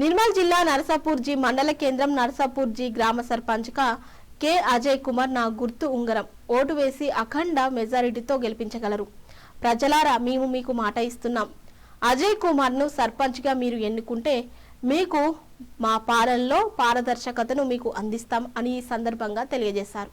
నిర్మల్ జిల్లా నరసాపూర్జీ మండల కేంద్రం నరసాపూర్జీ గ్రామ సర్పంచ్గా కె అజయ్ కుమార్ నా గుర్తు ఉంగరం. ఓటు వేసి అఖండ మెజారిటీతో గెలిపించగలరు. ప్రజలారా మేము మీకు మాట ఇస్తున్నాం. అజయ్ కుమార్ను సర్పంచ్గా మీరు ఎన్నుకుంటే మీకు మా పాలనలో పారదర్శకతను మీకు అందిస్తాం అని ఈ సందర్భంగా తెలియజేశారు.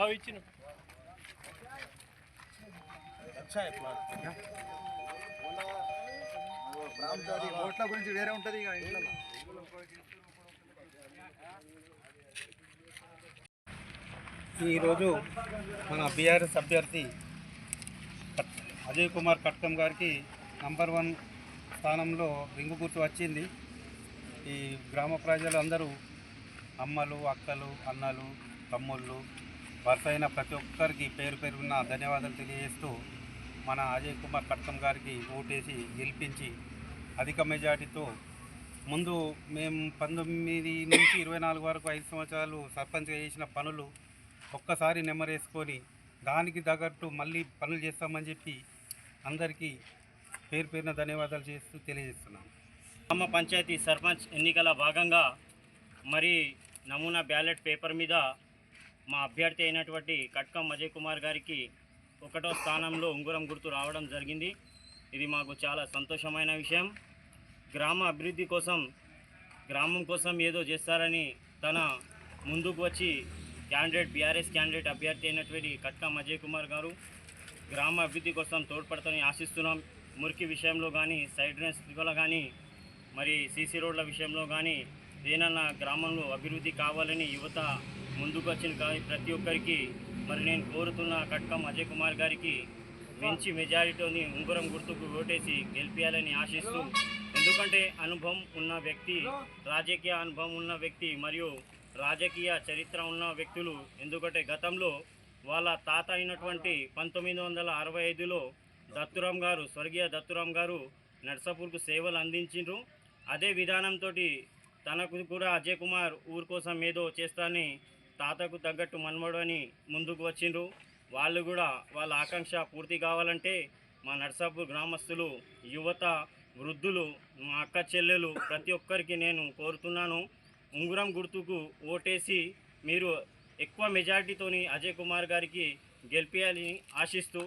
అవి ఇచ్చిన ఓట్ల గురించి వేరే ఉంటుంది ఈరోజు మన బీఆర్ఎస్ అభ్యర్థి అజయ్ కుమార్ కట్కమ్ గారికి నంబర్ వన్ స్థానంలో రింగు గుర్తు వచ్చింది. ఈ గ్రామ ప్రజలు అందరూ అమ్మలు అక్కలు అన్నలు తమ్ముళ్ళు వరుస అయిన ప్రతి ఒక్కరికి పేరు పేరున్న ధన్యవాదాలు తెలియజేస్తూ మన అజయ్ కుమార్ కట్కం గారికి ఓటేసి గెలిపించి అధిక మెజార్టీతో ముందు మేము పంతొమ్మిది నుంచి ఇరవై నాలుగు వరకు ఐదు సంవత్సరాలు సర్పంచ్గా చేసిన పనులు ఒక్కసారి నెమ్మరేసుకొని దానికి తగ్గట్టు మళ్ళీ పనులు చేస్తామని చెప్పి అందరికీ పేరు పేరున ధన్యవాదాలు చేస్తూ తెలియజేస్తున్నాను గ్రామ పంచాయతీ సర్పంచ్ ఎన్నికల భాగంగా మరి నమూనా బ్యాలెట్ పేపర్ మీద మా అభ్యర్థి అయినటువంటి కట్కం అజయ్ కుమార్ గారికి ఒకటో స్థానంలో ఉంగురం గుర్తు రావడం జరిగింది. ఇది మాకు చాలా సంతోషమైన విషయం. గ్రామ అభివృద్ధి కోసం గ్రామం కోసం ఏదో చేస్తారని తన ముందుకు వచ్చి క్యాండిడేట్ బీఆర్ఎస్ క్యాండిడేట్ అభ్యర్థి అయినటువంటి కట్కం అజయ్ కుమార్ గారు గ్రామ అభివృద్ధి కోసం తోడ్పడతారని ఆశిస్తున్నాం. మురికి విషయంలో కానీ సైడ్ డ్రైన్స్ కానీ మరి సీసీ రోడ్ల విషయంలో కానీ దేనన్నా గ్రామంలో అభివృద్ధి కావాలని యువత ముందుకు వచ్చిన కానీ ప్రతి ఒక్కరికి మరి నేను కోరుతున్న కట్కం అజయ్ కుమార్ గారికి మంచి మెజారిటీని ఉంగరం గుర్తుకు ఓటేసి గెలిపించాలని ఆశిస్తూ ఎందుకంటే అనుభవం ఉన్న వ్యక్తి రాజకీయ అనుభవం ఉన్న వ్యక్తి మరియు రాజకీయ చరిత్ర ఉన్న వ్యక్తులు. ఎందుకంటే గతంలో వాళ్ళ తాత అయినటువంటి పంతొమ్మిది వందల అరవై ఐదులో దత్తురాం గారు స్వర్గీయ దత్తురాం గారు నర్సాపూర్కు సేవలు అందించిండ్రు. అదే విధానంతో తనకు కూడా అజయ్ కుమార్ ఊరు కోసం ఏదో చేస్తానని తాతకు తగ్గట్టు మన్మడు అని ముందుకు వచ్చిండ్రు. వాళ్ళు కూడా వాళ్ళ ఆకాంక్ష పూర్తి కావాలంటే మా నర్సాపూర్ గ్రామస్తులు యువత వృద్ధులు మా అక్క చెల్లెలు ప్రతి ఒక్కరికి నేను కోరుతున్నాను. ఉంగురం గుర్తుకు ఓటేసి మీరు ఎక్కువ మెజారిటీతోని అజయ్ కుమార్ గారికి గెలిపించాలని ఆశిస్తూ